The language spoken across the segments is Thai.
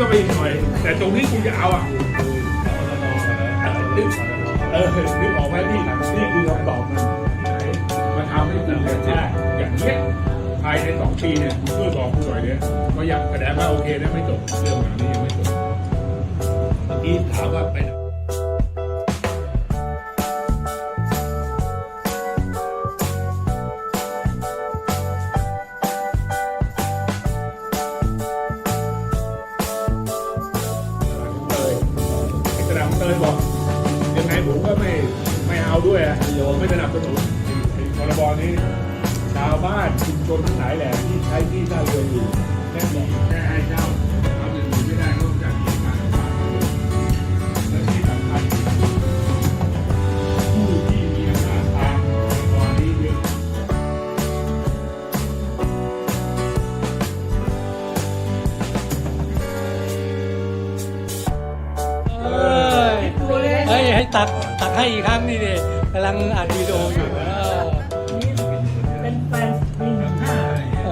ก็ไปอีกหน่อย แต่ตรงนี้กูจะเอาอะนึกเออนึกออกไหมพี่นี่คือคำตอบมันมาทำให้กูเนี่ยได้อย่างเนี้ยภายในสองปีเนี่ยช่วยบอกกูหน่อยเนี่ยก็ยังแสดงว่าโอเคนะไม่จบเรื่องงานนี้ยังไม่จบเมื่อกี้ถามว่าไปไหน เตยบอกยังไงผมก็ไม่ไม่เอาด้วยอะไม่สนับสนุนพรบนี้ ชาวบ้านชุมชนทั้งหลายแหละที่ใช้ที่ท่าเรือ อีกครั้งนี่ดิกำลังอัดวีดีโออยู่เออเป็นแฟนปีหนึ่งห้า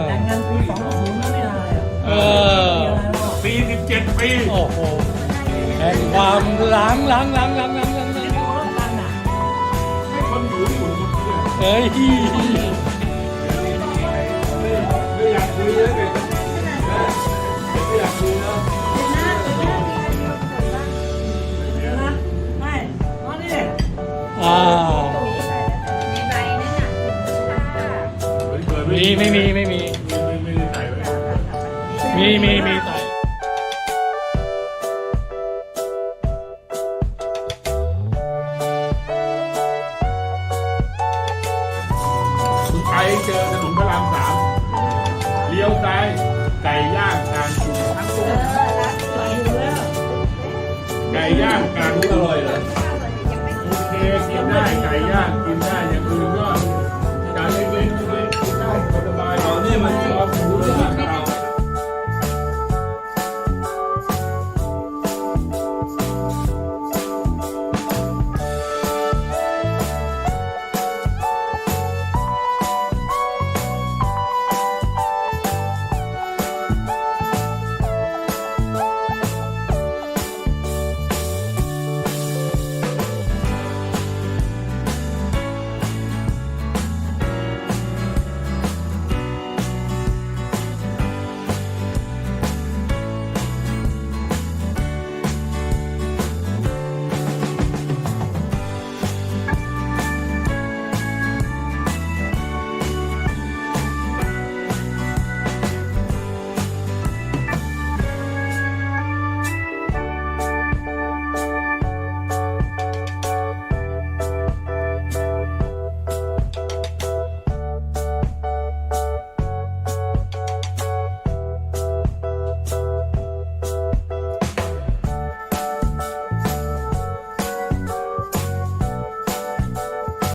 แต่งงานปีสองศูนย์ไม่ได้อะเออ47 ปี โอ้โหแห่งความล้างล้างล้างล้างล้างล้างล้างที่เขารักกันน่ะให้คนอยู่ที่อุ่นเนี่ยเฮ้ย อ่ามีใบนั่นน่ะค่ะมีไม่มีไม่มีไม่ไม่ได้ใส่ไว้มีมีมีใส่ไปเจอถนนพระรามสามเลี้ยวซ้ายไก่ย่างการปรุงทั้งตัวไก่ย่างการปรุงอร่อยเลย เองกินได้ไก่ย่างกินได้อย่างอื่นก็การเล็กๆกินได้สบายตอนนี้มัน